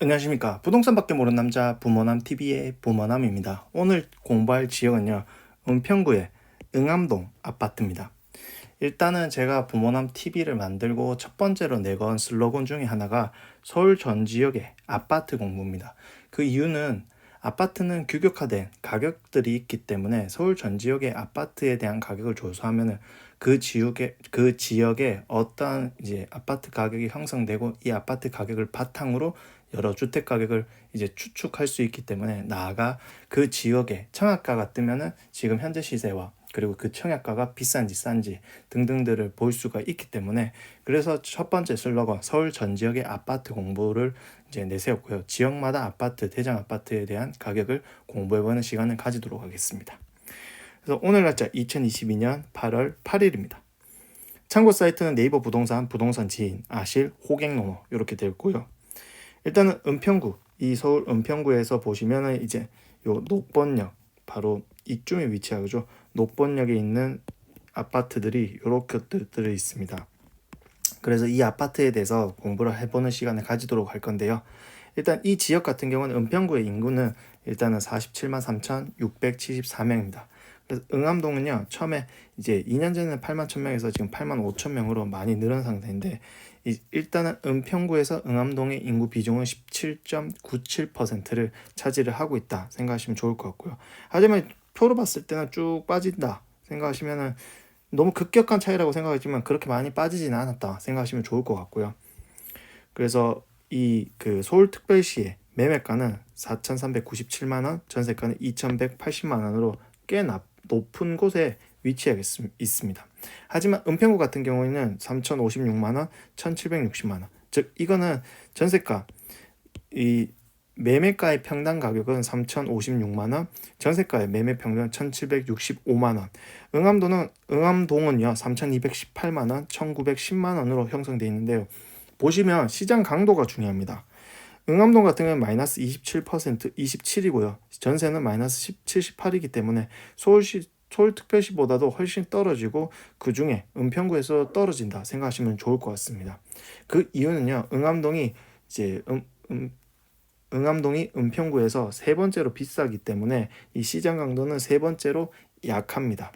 안녕하십니까 부동산밖에 모르는 남자 부모남 TV의 부모남입니다. 오늘 공부할 지역은요 은평구의 응암동 아파트입니다. 일단은 제가 부모남 TV를 만들고 첫 번째로 내건 슬로건 중에 하나가 서울 전 지역의 아파트 공부입니다. 그 이유는 아파트는 규격화된 가격들이 있기 때문에 서울 전 지역의 아파트에 대한 가격을 조사하면은 그 지역에 그 지역에 어떤 이제 아파트 가격이 형성되고 이 아파트 가격을 바탕으로 여러 주택 가격을 이제 추측할 수 있기 때문에 나아가 그 지역의 청약가가 뜨면은 지금 현재 시세와 그리고 그 청약가가 비싼지 싼지 등등들을 볼 수가 있기 때문에 그래서 첫 번째 슬로건 서울 전 지역의 아파트 공부를 이제 내세웠고요. 지역마다 아파트 대장 아파트에 대한 가격을 공부해보는 시간을 가지도록 하겠습니다. 그래서 오늘 날짜 2022년 8월 8일입니다. 참고 사이트는 네이버 부동산 부동산 지인 아실 호갱노노 이렇게 되어 있고요. 일단은 은평구 이 서울 은평구에서 보시면은 이제 요 녹번역 바로 이쯤에 위치하죠. 녹번역에 있는 아파트들이 이렇게 들어 있습니다. 그래서 이 아파트에 대해서 공부를 해보는 시간을 가지도록 할 건데요. 일단 이 지역 같은 경우는 은평구의 인구는 일단은 47만 3,674명입니다. 그래서 응암동은요 처음에 이제 2년 전에는 8만 1,000명에서 지금 8만 5천 명으로 많이 늘은 상태인데 이, 일단은 은평구에서 응암동의 인구 비중은 17.97%를 차지를 하고 있다 생각하시면 좋을 것 같고요. 하지만 표로 봤을 때는 쭉 빠진다 생각하시면은 너무 급격한 차이라고 생각하지만 그렇게 많이 빠지지는 않았다 생각하시면 좋을 것 같고요. 그래서 이 그 서울특별시의 매매가는 4,397만 원, 전세가는 2,180만 원으로 꽤 높은 곳에 위치해 있습니다. 하지만 은평구 같은 경우에는 3,056만 원, 1,760만 원. 즉 이거는 전세가 이 매매가의 평당 가격은 3,056만 원, 전세가의 매매 평균 1,765만 원. 응암동은 응암동은요 3,218만 원, 1,910만 원으로 형성되어 있는데요. 보시면 시장 강도가 중요합니다. 응암동 같은 경우는 마이너스 27%, 27이고요. 전세는 마이너스 78이기 때문에 서울시 서울특별시보다도 훨씬 떨어지고 그 중에 은평구에서 떨어진다 생각하시면 좋을 것 같습니다. 그 이유는요. 응암동이 이제 음, 음, 응암동이 은평구에서 세 번째로 비싸기 때문에 이 시장 강도는 세 번째로 약합니다.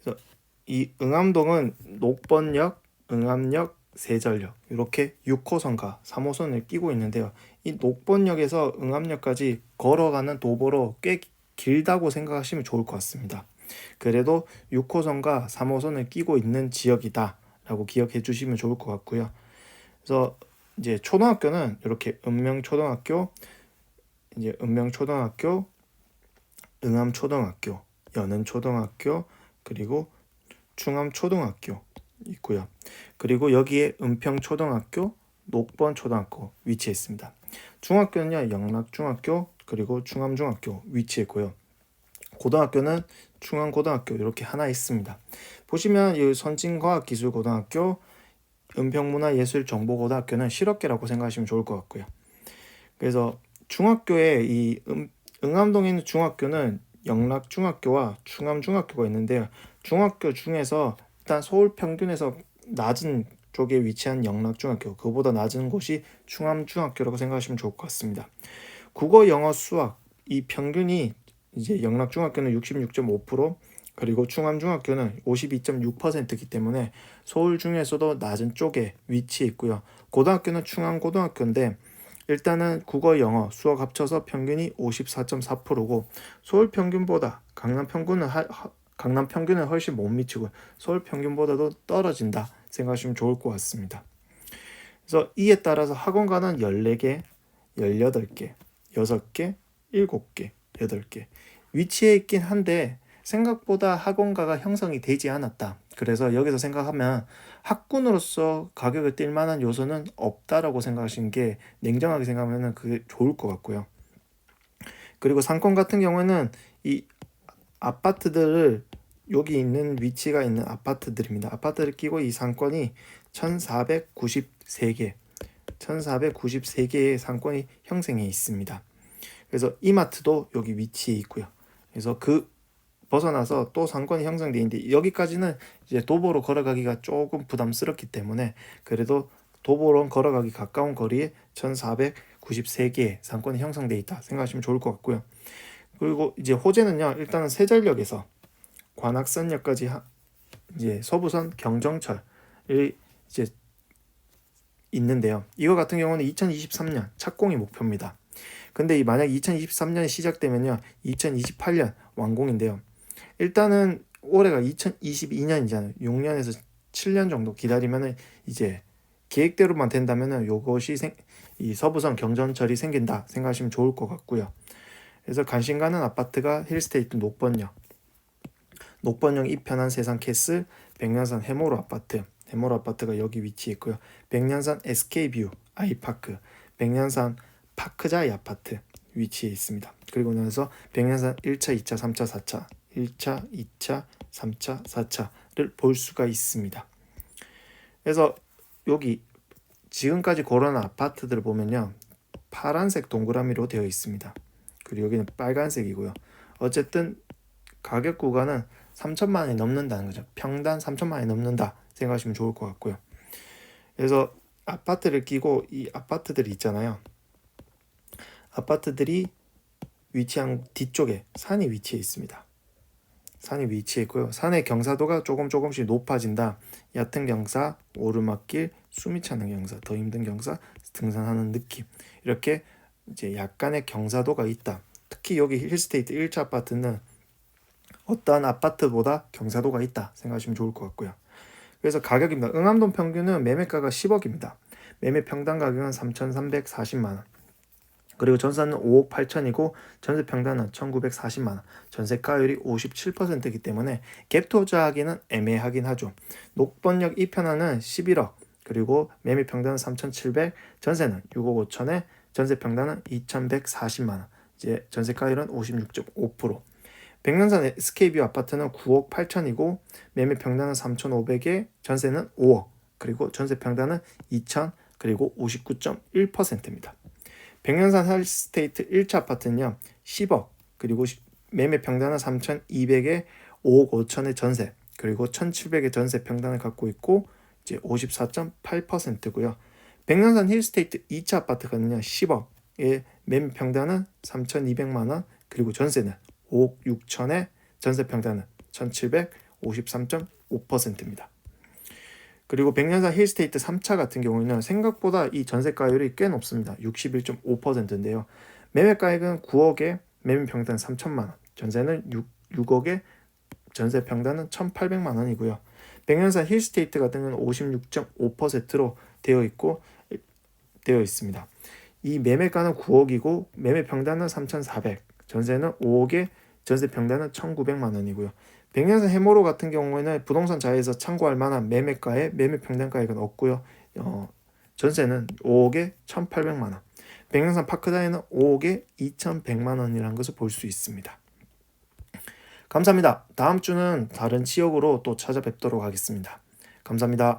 그래서 이 응암동은 녹번역, 응암역, 세전역 이렇게 6호선과 3호선을 끼고 있는데요. 이 녹번역에서 응암역까지 걸어가는 도보로 꽤 길다고 생각하시면 좋을 것 같습니다. 그래도 6호선과 3호선을 끼고 있는 지역이다 라고 기억해 주시면 좋을 것 같고요. 그래서 이제 초등학교는 이렇게 은명초등학교, 이제 은명초등학교, 응암초등학교, 연은초등학교, 그리고 충암초등학교 있고요. 그리고 여기에 은평초등학교, 녹번초등학교 위치해 있습니다. 중학교는요, 영락중학교, 그리고 충암중학교 위치했고요. 고등학교는 충암고등학교 이렇게 하나 있습니다. 보시면 이 선진과학기술고등학교, 은평문화예술정보고등학교는 실업계라고 생각하시면 좋을 것 같고요. 그래서 중학교에 이 응, 응암동에 있는 중학교는 영락중학교와 충암중학교가 있는데요. 중학교 중에서 일단 서울 평균에서 낮은 쪽에 위치한 영락중학교, 그보다 낮은 곳이 충암중학교라고 생각하시면 좋을 것 같습니다. 국어, 영어, 수학 이 평균이 이제 영락중학교는 66.5% 그리고 충암중학교는 52.6%이기 때문에 서울 중에서도 낮은 쪽에 위치해 있고요. 고등학교는 충암고등학교인데 일단은 국어, 영어, 수학 합쳐서 평균이 54.4%고 서울 평균보다 강남 평균은 하, 강남 평균은 훨씬 못 미치고 서울 평균보다도 떨어진다 생각하시면 좋을 것 같습니다. 그래서 이에 따라서 학원가는 14개, 18개, 6개, 7개, 8개 위치에 있긴 한데 생각보다 학원가가 형성이 되지 않았다. 그래서 여기서 생각하면 학군으로서 가격을 뛸 만한 요소는 없다라고 생각하시는 게 냉정하게 생각하면 그게 좋을 것 같고요. 그리고 상권 같은 경우에는 이 아파트들을 여기 있는 위치가 있는 아파트들입니다. 아파트를 끼고 이 상권이 1493개 1493개의 상권이 형성해 있습니다. 그래서 이마트도 여기 위치해 있고요. 그래서 그 벗어나서 또 상권이 형성되어 있는데 여기까지는 이제 도보로 걸어가기가 조금 부담스럽기 때문에 그래도 도보론 걸어가기 가까운 거리에 1493개의 상권이 형성돼 있다 생각하시면 좋을 것 같고요. 그리고 이제 호재는요. 일단은 세전역에서 관악선역까지 하, 이제 서부선 경정철이 이제 있는데요. 이거 같은 경우는 2023년 착공이 목표입니다. 근데 이 만약 2023년이 시작되면요. 2028년 완공인데요. 일단은 올해가 2022년이잖아요. 6년에서 7년 정도 기다리면은 이제 계획대로만 된다면은 요것이 생, 이 서부선 경전철이 생긴다 생각하시면 좋을 것 같고요. 그래서 관심 가는 아파트가 힐스테이트 녹번역, 녹번역 이편한 세상 캐슬, 백년산 해모로 아파트, 해모로 아파트가 여기 위치해 있고요. 백년산 SK뷰 아이파크, 백년산 파크자이 아파트 위치해 있습니다. 그리고 나서 백년산 1차, 2차, 3차, 4차, 1차, 2차, 3차, 4차를 볼 수가 있습니다. 그래서 여기 지금까지 고른 아파트들을 보면요. 파란색 동그라미로 되어 있습니다. 그리고 여기는 빨간색이고요. 어쨌든 가격 구간은 3천만 원이 넘는다는 거죠. 평당 3천만 원이 넘는다 생각하시면 좋을 것 같고요. 그래서 아파트를 끼고 이 아파트들이 있잖아요. 아파트들이 위치한 뒤쪽에 산이 위치해 있습니다. 산이 위치해 있고요. 산의 경사도가 조금 조금씩 높아진다. 얕은 경사, 오르막길, 숨이 차는 경사, 더 힘든 경사, 등산하는 느낌. 이렇게 이제 약간의 경사도가 있다. 특히 여기 힐스테이트 1차 아파트는 어떠한 아파트보다 경사도가 있다 생각하시면 좋을 것 같고요. 그래서 가격입니다. 응암동 평균은 매매가가 10억입니다. 매매 평당 가격은 3,340만 원. 그리고 전세는 5억 8천이고 전세 평당은 1,940만 원. 전세가율이 57%이기 때문에 갭 투자하기는 애매하긴 하죠. 녹번역 2편안은 11억. 그리고 매매 평당은 3,700, 전세는 6억 5천에 전세 평당은 2,140만 원. 이제 전세가율은 56.5%. 백년산 SK뷰 아파트는 9억 8천이고 매매 평당은 3,500에 전세는 5억. 그리고 전세 평당은 2천 그리고 59.1%입니다. 백년산 헬스테이트 1차 아파트는요 10억 그리고 매매 평당은 3,200에 5억 5천의 전세 그리고 1,700의 전세 평당을 갖고 있고 이제 54.8%고요. 백년산 힐스테이트 2차 아파트가는요 10억의 매매 평당은 3,200만 원 그리고 전세는 5억 6천에 전세 평당은 1,753.5%입니다. 그리고 백년산 힐스테이트 3차 같은 경우에는 생각보다 이 전세가율이 꽤 높습니다. 61.5%인데요. 매매가액은 9억에 매매 평당 3천만 원, 전세는 6, 6억에 전세 평당은 1,800만 원이고요. 백년산 힐스테이트 같은 경우는 56.5%로 되어 있고 되어 있습니다. 이 매매가는 9억이고 매매 평당은 3,400, 전세는 5억에 전세 평당은 1,900만 원이고요. 백년산 해모로 같은 경우에는 부동산 자회에서 참고할 만한 매매가에 매매 평당 가액은 없고요. 어, 전세는 5억에 1,800만 원. 백년산 파크다에는 5억에 2,100만 원이라는 것을 볼 수 있습니다. 감사합니다. 다음 주는 다른 지역으로 또 찾아뵙도록 하겠습니다. 감사합니다.